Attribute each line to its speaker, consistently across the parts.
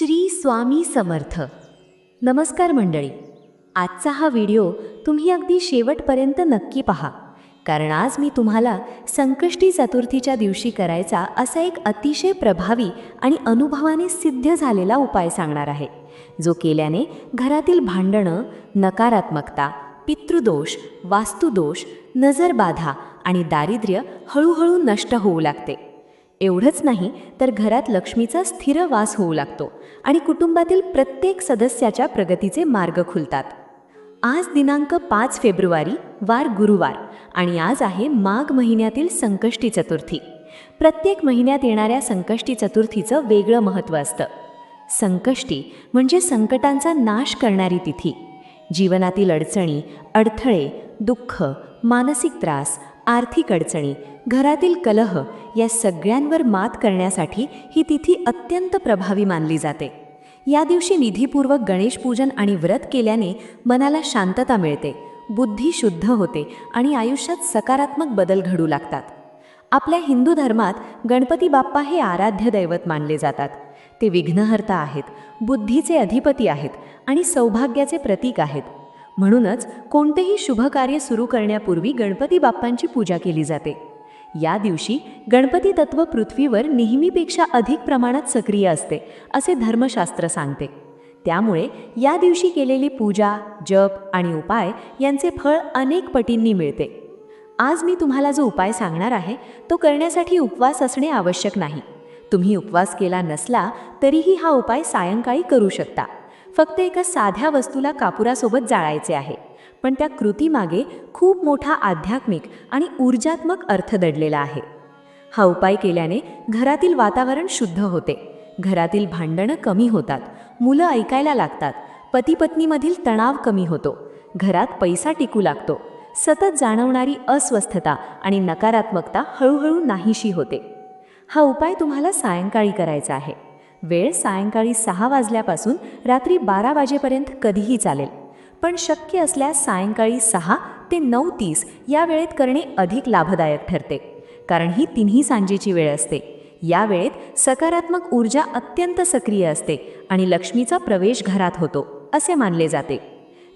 Speaker 1: श्री स्वामी समर्थ. नमस्कार मंडळी. आजचा हा व्हिडिओ तुम्ही अगदी शेवटपर्यंत नक्की पहा. कारण आज मी तुम्हाला संकष्टी चतुर्थीच्या दिवशी करायचा असा एक अतिशय प्रभावी आणि अनुभवाने सिद्ध झालेला उपाय सांगणार आहे. जो केल्याने घरातील भांडणं नकारात्मकता पितृदोष वास्तुदोष नजरबाधा आणि दारिद्र्य हळूहळू नष्ट होऊ लागते. एवढंच नाही तर घरात लक्ष्मीचा स्थिर वास होऊ लागतो आणि कुटुंबातील प्रत्येक सदस्याच्या प्रगतीचे मार्ग खुलतात. आज दिनांक पाच फेब्रुवारी वार गुरुवार आणि आज आहे माघ महिन्यातील संकष्टी चतुर्थी. प्रत्येक महिन्यात येणाऱ्या संकष्टी चतुर्थीचं वेगळं महत्त्व असतं. संकष्टी म्हणजे संकटांचा नाश करणारी तिथी. जीवनातील अडचणी अडथळे दुःख मानसिक त्रास आर्थिक अडचणी घरातील कलह या सगळ्यांवर मात करण्यासाठी ही तिथी अत्यंत प्रभावी मानली जाते. या दिवशी निधीपूर्वक गणेश पूजन आणि व्रत केल्याने मनाला शांतता मिळते बुद्धी शुद्ध होते आणि आयुष्यात सकारात्मक बदल घडू लागतात. आपल्या हिंदू धर्मात गणपती बाप्पा हे आराध्य दैवत मानले जातात. ते विघ्नहर्ता आहेत बुद्धीचे अधिपती आहेत आणि सौभाग्याचे प्रतीक आहेत. म्हणूनच कोणतेही शुभ कार्य सुरू करण्यापूर्वी गणपती बाप्पांची पूजा केली जाते. या दिवशी गणपती तत्व पृथ्वीवर नेहमीपेक्षा अधिक प्रमाणात सक्रिय असते असे धर्मशास्त्र सांगते. त्यामुळे या दिवशी केलेली पूजा जप आणि उपाय यांचे फळ अनेक पटींनी मिळते. आज मी तुम्हाला जो उपाय सांगणार आहे तो करण्यासाठी उपवास असणे आवश्यक नाही. तुम्ही उपवास केला नसला तरीही हा उपाय सायंकाळी करू शकता. फक्त एका साध्या वस्तूला कापुरासोबत जाळायचे आहे. पण त्या कृतीमागे खूप मोठा आध्यात्मिक आणि ऊर्जात्मक अर्थ दडलेला आहे. हा उपाय केल्याने घरातील वातावरण शुद्ध होते. घरातील भांडणं कमी होतात. मुलं ऐकायला लागतात. पती पत्नीमधील तणाव कमी होतो. घरात पैसा टिकू लागतो. सतत जाणवणारी अस्वस्थता आणि नकारात्मकता हळूहळू नाहीशी होते. हा उपाय तुम्हाला सायंकाळी करायचा आहे. वेळ सायंकाळी सहा वाजल्यापासून रात्री बारा वाजेपर्यंत कधीही चालेल. पण शक्य असल्यास सायंकाळी सहा ते नऊ तीस या वेळेत करणे अधिक लाभदायक ठरते. कारण ही तिन्ही सांजेची वेळ असते. या वेळेत सकारात्मक ऊर्जा अत्यंत सक्रिय असते आणि लक्ष्मीचा प्रवेश घरात होतो असे मानले जाते.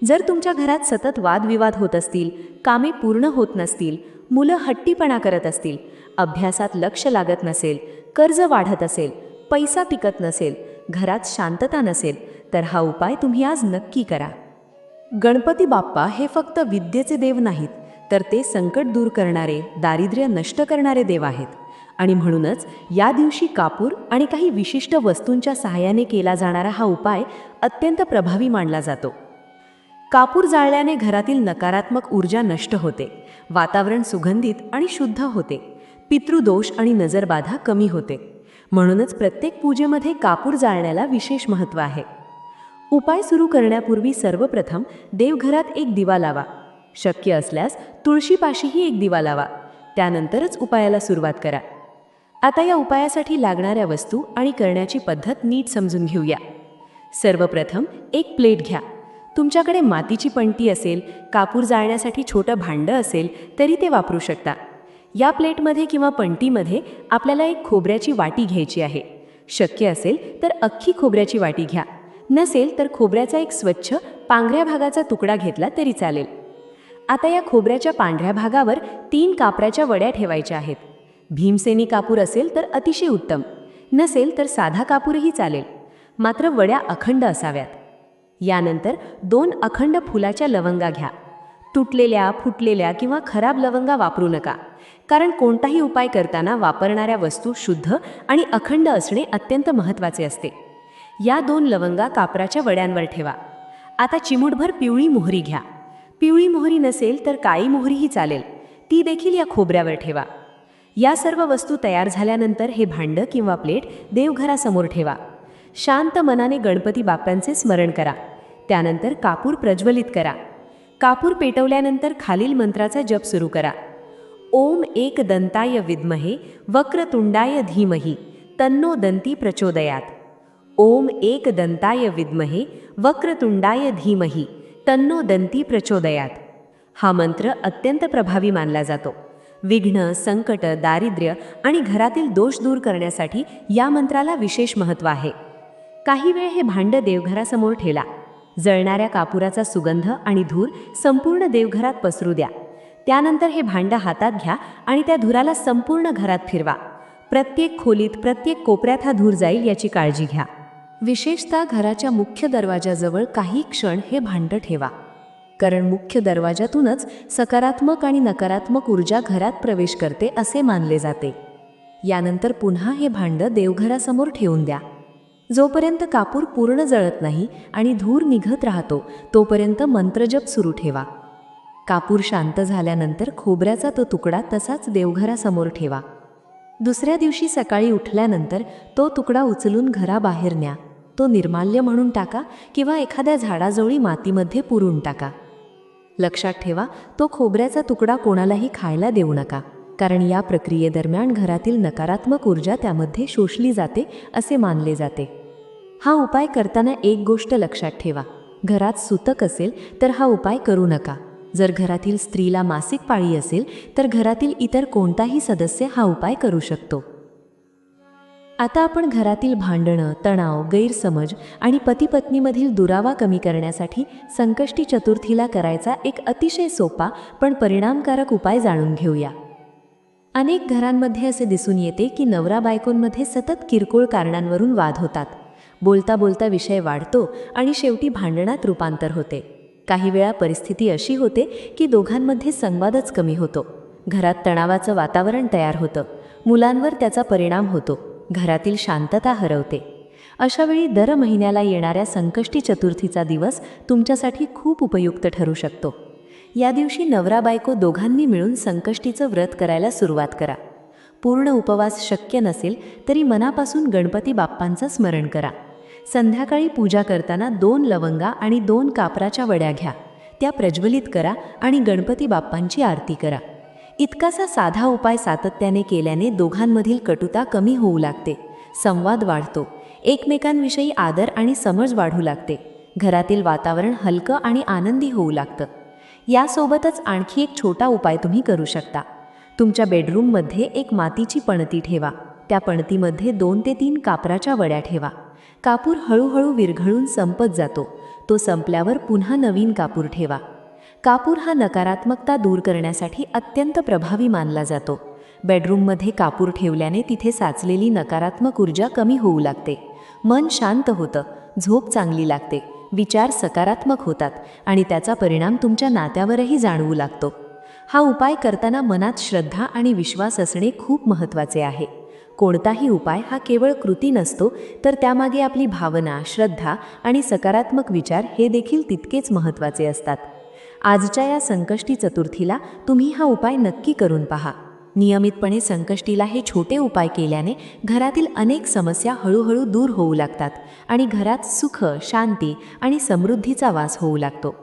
Speaker 1: जर तुमच्या घरात सतत वादविवाद होत असतील कामे पूर्ण होत नसतील मुलं हट्टीपणा करत असतील अभ्यासात लक्ष लागत नसेल कर्ज वाढत असेल पैसा टिकत नसेल घरात शांतता नसेल तर हा उपाय तुम्ही आज नक्की करा. गणपती बाप्पा हे फक्त विद्येचे देव नाहीत तर ते संकट दूर करणारे दारिद्र्य नष्ट करणारे देव आहेत. आणि म्हणूनच या दिवशी कापूर आणि काही विशिष्ट वस्तूंच्या सहाय्याने केला जाणारा हा उपाय अत्यंत प्रभावी मानला जातो. कापूर जाळल्याने घरातील नकारात्मक ऊर्जा नष्ट होते वातावरण सुगंधित आणि शुद्ध होते पितृदोष आणि नजरबाधा कमी होते. म्हणूनच प्रत्येक पूजेमध्ये कापूर जाळण्याला विशेष महत्त्व आहे. उपाय सुरू करण्यापूर्वी सर्वप्रथम देवघरात एक दिवा लावा. शक्य असल्यास तुळशीपाशीही एक दिवा लावा. त्यानंतरच उपायाला सुरुवात करा. आता या उपायासाठी लागणाऱ्या वस्तू आणि करण्याची पद्धत नीट समजून घेऊया. सर्वप्रथम एक प्लेट घ्या. तुमच्याकडे मातीची पणती असेल कापूर जाळण्यासाठी छोटं भांडं असेल तरी ते वापरू शकता. या प्लेटमध्ये किंवा पणतीमध्ये आपल्याला एक खोबऱ्याची वाटी घ्यायची आहे. शक्य असेल तर अख्खी खोबऱ्याची वाटी घ्या. नसेल तर खोबऱ्याचा एक स्वच्छ पांढऱ्या भागाचा तुकडा घेतला तरी चालेल. आता या खोबऱ्याच्या पांढऱ्या भागावर तीन कापराच्या वड्या ठेवायच्या आहेत. भीमसेनी कापूर असेल तर अतिशय उत्तम. नसेल तर साधा कापूरही चालेल. मात्र वड्या अखंड असाव्यात. यानंतर दोन अखंड फुलाच्या लवंगा घ्या. तुटलेल्या फुटलेल्या किंवा खराब लवंगा वापरू नका. कारण कोणताही उपाय करताना वापरणाऱ्या वस्तू शुद्ध आणि अखंड असणे अत्यंत महत्त्वाचे असते. या दोन लवंगा कापराच्या वड्यांवर ठेवा. आता चिमूटभर पिवळी मोहरी घ्या. पिवळी मोहरी नसेल तर काळी मोहरीही चालेल. ती देखील या खोबऱ्यावर ठेवा. या सर्व वस्तू तयार झाल्यानंतर हे भांडं किंवा प्लेट देवघरासमोर ठेवा. शांत मनाने गणपती बाप्पांचे स्मरण करा. त्यानंतर कापूर प्रज्वलित करा. कापूर पेटवल्यानंतर खालील मंत्राचा जप सुरू करा. ओम एक दंताय विद्महे वक्रतुंडाय धीमही तन्नो दंती प्रचोदयात. ओम एक दंताय विद्महे वक्रतुंडाय धीमही तन्नो दंती प्रचोदयात. हा मंत्र अत्यंत प्रभावी मानला जातो. विघ्न संकट दारिद्र्य आणि घरातील दोष दूर करण्यासाठी या मंत्राला विशेष महत्त्व आहे. काही वेळ हे भांड देवघरासमोर ठेला. जळणाऱ्या कापुराचा सुगंध आणि धूर संपूर्ण देवघरात पसरू द्या. त्यानंतर हे भांडं हातात घ्या आणि त्या धुराला संपूर्ण घरात फिरवा. प्रत्येक खोलीत प्रत्येक कोपऱ्यात हा धूर जाईल याची काळजी घ्या. विशेषतः घराच्या मुख्य दरवाजाजवळ काही क्षण हे भांडं ठेवा. कारण मुख्य दरवाजातूनच सकारात्मक आणि नकारात्मक ऊर्जा घरात प्रवेश करते असे मानले जाते. यानंतर पुन्हा हे भांडं देवघरासमोर ठेवून द्या. जोपर्यंत कापूर पूर्ण जळत नाही आणि धूर निघत राहतो तोपर्यंत मंत्रजप सुरू ठेवा. कापूर शांत झाल्यानंतर खोबऱ्याचा तो तुकडा तसाच देवघरासमोर ठेवा. दुसऱ्या दिवशी सकाळी उठल्यानंतर तो तुकडा उचलून घराबाहेर न्या. तो निर्माल्य म्हणून टाका किंवा एखाद्या झाडाजवळी मातीमध्ये पुरून टाका. लक्षात ठेवा तो खोबऱ्याचा तुकडा कोणालाही खायला देऊ नका. कारण या प्रक्रियेदरम्यान घरातील नकारात्मक ऊर्जा त्यामध्ये शोषली जाते असे मानले जाते. हा उपाय करताना एक गोष्ट लक्षात ठेवा. घरात सुतक असेल तर हा उपाय करू नका. जर घरातील स्त्रीला मासिक पाळी असेल तर घरातील इतर कोणताही सदस्य हा उपाय करू शकतो. आता आपण घरातील भांडणं तणाव गैरसमज आणि पतीपत्नीमधील दुरावा कमी करण्यासाठी संकष्टी चतुर्थीला करायचा एक अतिशय सोपा पण परिणामकारक उपाय जाणून घेऊया. अनेक घरांमध्ये असे दिसून येते की नवरा बायकोंमध्ये सतत किरकोळ कारणांवरून वाद होतात. बोलता बोलता विषय वाढतो आणि शेवटी भांडणात रूपांतर होते. काही वेळा परिस्थिती अशी होते की दोघांमध्ये संवादच कमी होतो. घरात तणावाचं वातावरण तयार होतं. मुलांवर त्याचा परिणाम होतो. घरातील शांतता हरवते. अशावेळी दर महिन्याला येणाऱ्या संकष्टी चतुर्थीचा दिवस तुमच्यासाठी खूप उपयुक्त ठरू शकतो. या दिवशी नवरा बायको दोघांनी मिळून संकष्टीचं व्रत करायला सुरुवात करा. पूर्ण उपवास शक्य नसेल तरी मनापासून गणपती बाप्पांचं स्मरण करा. संध्याकाळी पूजा करताना दोन लवंगा आणि दोन कापराच्या वड्या घ्या. त्या प्रज्वलित करा आणि गणपती बाप्पांची आरती करा. इतकासा साधा उपाय सातत्याने केल्याने दोघांमधील कटुता कमी होऊ लागते. संवाद वाढतो. एकमेकांविषयी आदर आणि समज वाढू लागते. घरातील वातावरण हलकं आणि आनंदी होऊ लागतं. यासोबतच आणखी एक छोटा उपाय तुम्ही करू शकता. तुमच्या बेडरूममध्ये एक मातीची पणती ठेवा. त्या पणतीमध्ये दोन ते तीन कापराच्या वड्या ठेवा. कापूर हळूहळू विरघळून संपत जातो. तो संपल्यावर पुन्हा नवीन कापूर ठेवा. कापूर हा नकारात्मकता दूर करण्यासाठी अत्यंत प्रभावी मानला जातो. बेडरूममध्ये कापूर ठेवल्याने तिथे साचलेली नकारात्मक ऊर्जा कमी होऊ लागते. मन शांत होतं. झोप चांगली लागते. विचार सकारात्मक होतात आणि त्याचा परिणाम तुमच्या नात्यावरही जाणवू लागतो. हा उपाय करताना मनात श्रद्धा आणि विश्वास असणे खूप महत्त्वाचे आहे. कोणताही उपाय हा केवळ कृती नसतो तर त्यामागे आपली भावना श्रद्धा आणि सकारात्मक विचार हे देखील तितकेच महत्त्वाचे असतात. आजच्या या संकष्टी चतुर्थीला तुम्ही हा उपाय नक्की करून पहा. नियमितपणे संकष्टीला हे छोटे उपाय केल्याने घरातील अनेक समस्या हळूहळू दूर होऊ लागतात आणि घरात सुख शांती आणि समृद्धीचा वास होऊ लागतो.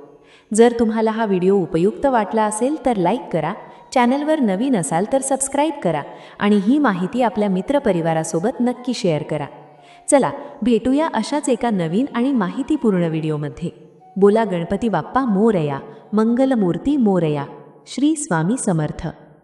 Speaker 1: जर तुम्हाला हा व्हिडिओ उपयुक्त वाटला असेल तर लाईक करा चॅनलवर नवीन असाल तर सबस्क्राईब करा आणि ही माहिती आपल्या मित्रपरिवारासोबत नक्की शेअर करा. चला भेटूया अशाच एका नवीन आणि माहितीपूर्ण व्हिडिओमध्ये. बोला गणपती बाप्पा मोरया मंगलमूर्ती मोरया. श्री स्वामी समर्थ.